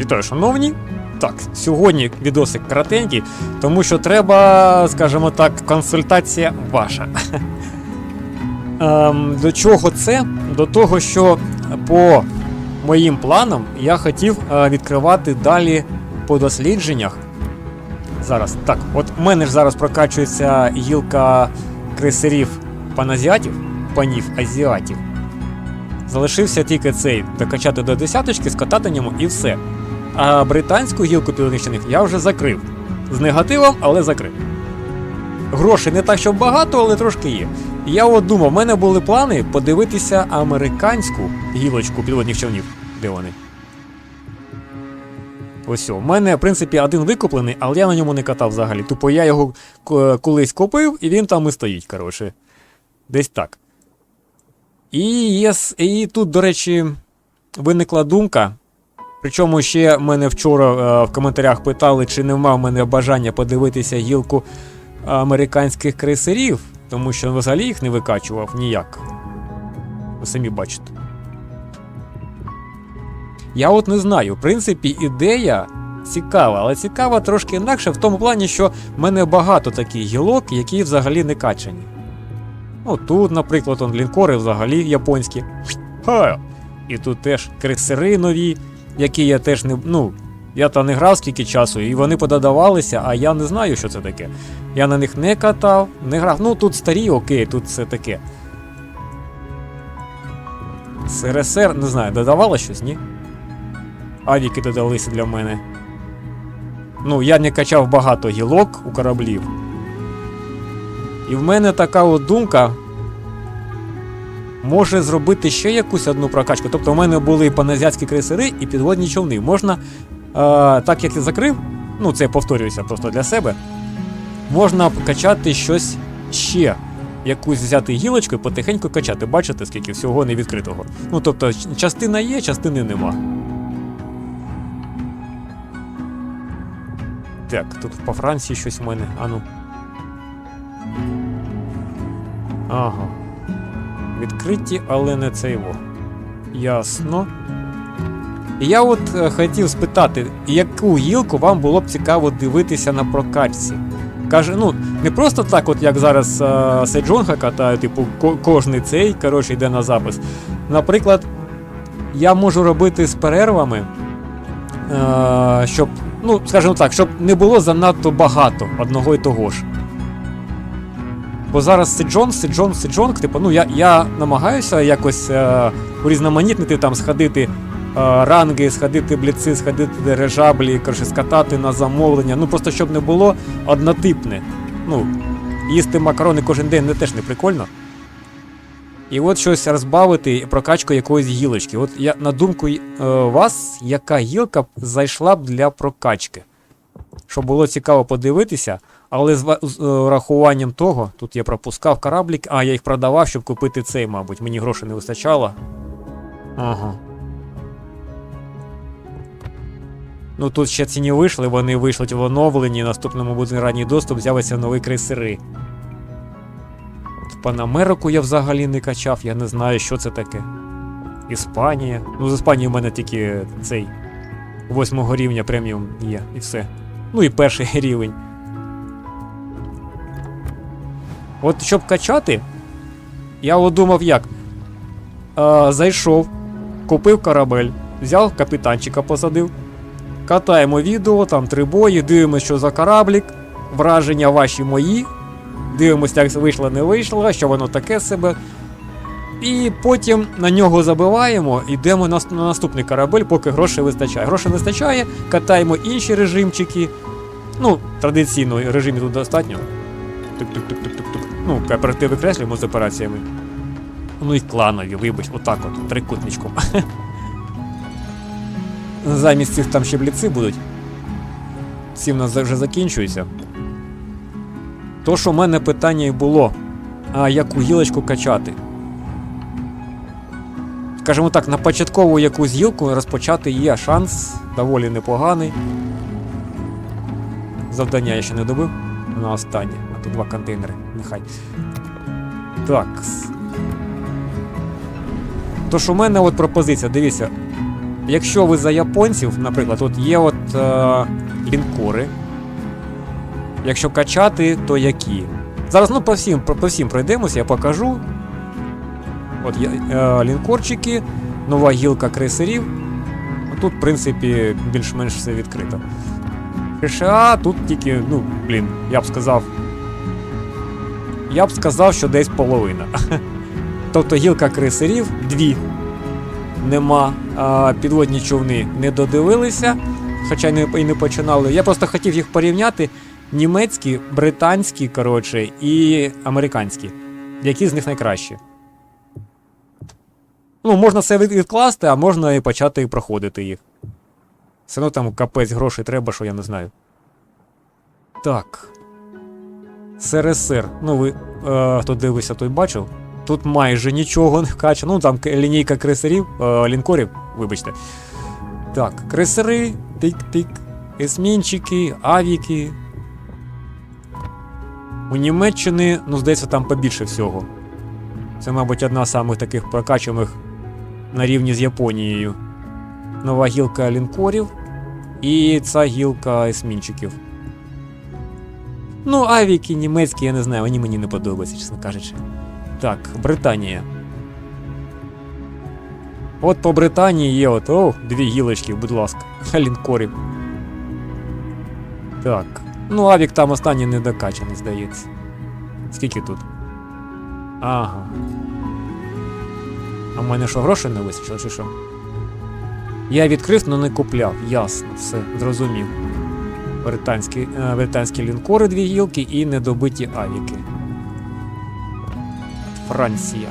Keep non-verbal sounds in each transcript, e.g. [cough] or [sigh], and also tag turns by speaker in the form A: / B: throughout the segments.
A: Вітаю, шановні. Так, сьогодні відосик коротенький, тому що треба, скажімо так, консультація ваша. [laughs] Ем, до чого це? До того, що по моїм планам я хотів е, відкривати далі по дослідженнях. Зараз, так, от у мене ж зараз прокачується гілка крейсерів паназіатів, панів азіатів. Залишився тільки цей докачати до десяточки, скатати ньому і все. А британську гілку підвищених я вже закрив. З негативом, але закрив. Грошей не так, щоб багато, але трошки є. Я от думав, в мене були плани подивитися американську гілочку підводних човнів. Де вони? Ось. У мене, в принципі, один викуплений, але я на ньому не катав взагалі. Тупо я його колись купив, і він там і стоїть, коротше. Десь так. І, є, і тут, до речі, виникла думка. Причому ще мене вчора е, в коментарях питали, чи нема в мене бажання подивитися гілку американських крейсерів, тому що взагалі їх не викачував ніяк. Ви самі бачите. Я от не знаю. В принципі, ідея цікава, але цікава трошки інакше в тому плані, що в мене багато таких гілок, які взагалі не качані. Ну, тут, наприклад, он, лінкори взагалі японські. Ха! І тут теж крейсери нові, які я теж не. Ну, я там не грав скільки часу, і вони пододавалися, а я не знаю, що це таке. Я на них не катав, не грав. Ну тут старі, окей, тут все таке. СРСР, не знаю, додавало щось, ні? Авіки додалися для мене. Ну, я не качав багато гілок у кораблів. І в мене така от думка. Може зробити ще якусь одну прокачку. Тобто, у мене були паназіатські крейсери і підводні човни. Можна, е, так як я закрив, ну це я повторююся просто для себе. Можна качати щось ще. Якусь взяти гілочку і потихеньку качати. Бачите, скільки всього не відкритого. Ну тобто, частина є, частини нема. Так, тут по Франції щось в мене. Ану. Ага. Відкриті, але не це його. Ясно. Я от е, хотів спитати, яку гілку вам було б цікаво дивитися на прокачці? Каже, ну, не просто так, от як зараз е, Сейджонга катає, типу, ко- кожний цей, коротше, йде на запис. Наприклад, я можу робити з перервами, е, щоб, ну, скажімо так, щоб не було занадто багато одного і того ж. Бо зараз Сиджон, Сиджон, Сиджонг, типу, ну я, я намагаюся якось е, урізноманітнити там, сходити е, ранги, сходити бліци, сходити дирижаблі, коротше, скатати на замовлення. Ну просто щоб не було однотипне. Ну, їсти макарони кожен день не теж не прикольно. І от щось розбавити прокачку якоїсь гілочки. От я на думку е, вас, яка гілка зайшла б для прокачки? Щоб було цікаво подивитися, але з е, урахуванням того, тут я пропускав кораблік, а я їх продавав, щоб купити цей, мабуть. Мені грошей не вистачало. Ага. Ну тут ще ці не вийшли, вони вийшли в оновленні, наступному буде ранній доступ, з'явиться нові крейсери. От Панамерику я взагалі не качав, я не знаю, що це таке. Іспанія. Ну, з Іспанії в мене тільки цей восьмого рівня преміум є, і все. Ну і перший [laughs] рівень. От щоб качати, я думав як. Е, зайшов, купив корабель, взяв капітанчика, посадив. Катаємо відео, там три бої, дивимося, що за кораблік, враження ваші мої. Дивимося, як вийшло, не вийшло, що воно таке себе. І потім на нього забиваємо, йдемо на, на наступний корабель, поки грошей вистачає. Грошей вистачає, катаємо інші режимчики. Ну, традиційно режимів тут достатньо. Тук-тук-тук-тук-тук. Ну, кооператив викреслюємо з операціями. Ну і кланові, вибач, отак от, трикутничком. [laughs] Замість цих там ще бліци будуть. Ці в нас вже закінчуються. То, що в мене питання і було, а яку гілочку качати? Скажімо так, на початкову якусь гілку розпочати є шанс доволі непоганий. Завдання я ще не добив. На останнє. А тут два контейнери. Нехай. Так. То що в мене от пропозиція, дивіться. якщо ви за японців, наприклад, от є от е, лінкори. Якщо качати, то які? Зараз ну, по всім, по, всім пройдемося, я покажу. От є е, лінкорчики, нова гілка крейсерів. Тут, в принципі, більш-менш все відкрито. США тут тільки, ну, блін, я б сказав. Я б сказав, що десь половина. [laughs] Тобто гілка крейсерів дві. Нема. А, підводні човни не додивилися, хоча не, і не починали. Я просто хотів їх порівняти. Німецькі, британські, коротше, і американські. Які з них найкращі? Ну, можна від- відкласти, а можна і почати проходити їх. Все одно там капець грошей треба, що я не знаю. Так. СРСР. Ну, ви е, хто дивився, той бачив. Тут майже нічого не вкачано. Ну, там лінійка крейсерів, е, лінкорів, вибачте. Так, крейсери, тик-тик, есмінчики, авіки. У Німеччини, ну, здається, там побільше всього. Це, мабуть, одна з самих таких прокачаних на рівні з Японією. Нова гілка лінкорів і ця гілка есмінчиків. Ну, авіки німецькі, я не знаю, вони мені не подобаються, чесно кажучи. Так, Британія. От по Британії є от, о, дві гілочки, будь ласка, [laughs] лінкорів. Так. Ну, авік там останній не докачаний, здається. Скільки тут? Ага. А в мене що, грошей не вистачило, чи що? Я відкрив, але не купляв. Ясно, все, зрозумів. Британські, е, британські лінкори, дві гілки і недобиті авіки. Франція.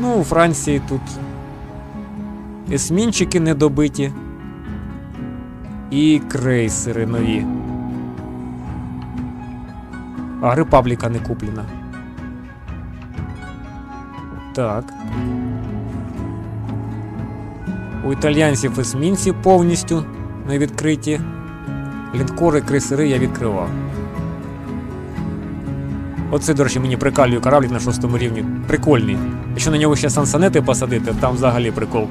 A: Ну, у Франції тут есмінчики недобиті. І крейсери нові. А Репабліка не куплена. Так. У італьянців есмінці повністю не відкриті. Лінкори, крейсери я відкривав. Оце, до речі, мені прикалює кораблік на шостому рівні. Прикольний. Якщо на нього ще сансонети посадити, там взагалі прикол.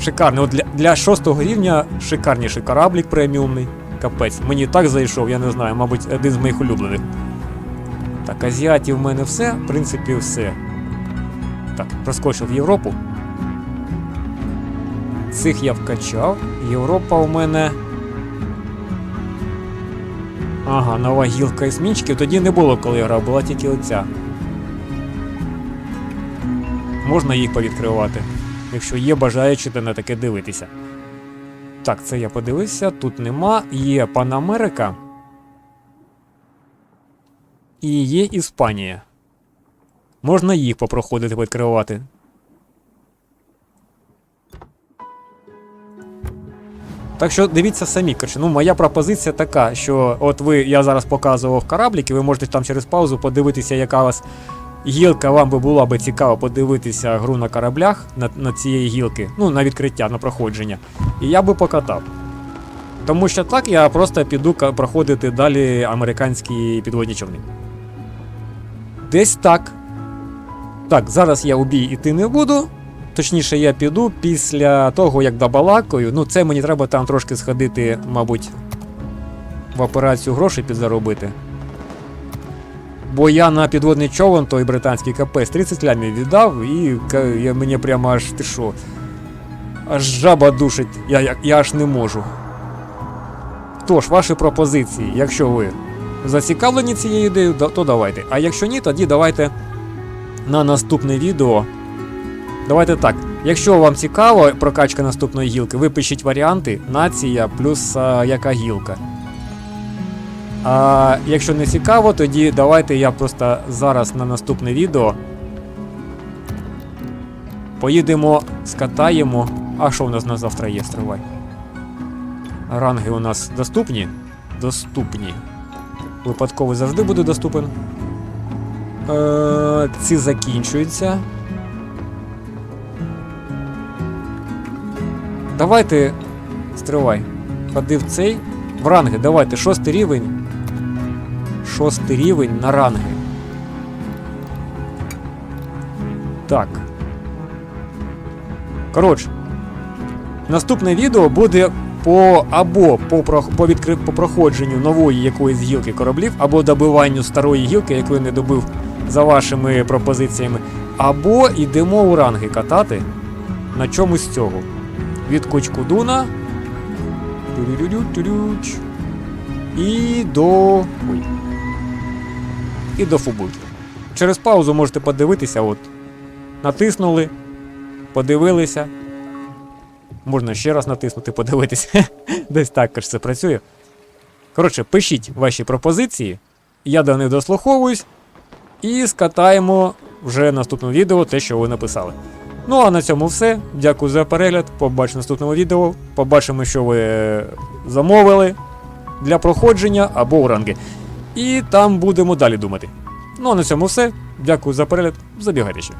A: Шикарний. От для, для шостого рівня шикарніший кораблік преміумний. Капець. Мені так зайшов, я не знаю, мабуть, один з моїх улюблених. Так, азіатів в мене все, в принципі, все. Так, проскочив в Європу. Цих я вкачав. Європа у мене. Ага, нова гілка есмічки. Тоді не було, коли я грав, була тільки оця. Можна їх повідкривати, якщо є бажаючі на таке дивитися. Так, це я подивився, тут нема. Є Панамерика. І є Іспанія. Можна їх попроходити відкривати. Так що дивіться самі. Коротше, ну, моя пропозиція така, що от ви, я зараз показував корабліки, ви можете там через паузу подивитися, яка вас гілка, вам би була би цікаво подивитися гру на кораблях на, на цієї гілки, ну, на відкриття, на проходження. І я би покатав. Тому що так я просто піду проходити далі американські підводні човни. Десь так. Так, зараз я у бій іти не буду. Точніше, я піду після того, як добалакаю. Ну, це мені треба там трошки сходити, мабуть, в операцію грошей підзаробити. Бо я на підводний човен, той британський капець, 30 лямів віддав, і мені прямо аж ти що. Аж жаба душить, я, я, я аж не можу. Тож, ваші пропозиції, якщо ви зацікавлені цією ідеєю, то давайте. А якщо ні, тоді давайте на наступне відео. Давайте так. Якщо вам цікаво прокачка наступної гілки, ви пишіть варіанти нація плюс а, яка гілка. А якщо не цікаво, тоді давайте я просто зараз на наступне відео. Поїдемо, скатаємо. А що у нас на завтра є? Стривай. Ранги у нас доступні? Доступні. Випадковий завжди буде доступен. Е, ці закінчуються. Давайте. Стривай. Ходив цей. В ранги, давайте, шостий рівень. Шостий рівень на ранги. Так. Коротше. Наступне відео буде по або по, по, відкри... по проходженню нової якоїсь гілки кораблів, або добиванню старої гілки, яку я не добив за вашими пропозиціями, або йдемо у ранги катати на чомусь цього. Від Кочкудуна. І до. Ой. І до Фубульки. Через паузу можете подивитися, от. Натиснули, подивилися. Можна ще раз натиснути, подивитися. [laughs] Десь також це працює. Коротше, пишіть ваші пропозиції. Я до них дослуховуюсь. І скатаємо вже в наступному відео те, що ви написали. Ну а на цьому все. Дякую за перегляд. Побачимо в наступному відео. Побачимо, що ви замовили для проходження або у ранги. І там будемо далі думати. Ну а на цьому все. Дякую за перегляд. Забігайте ще.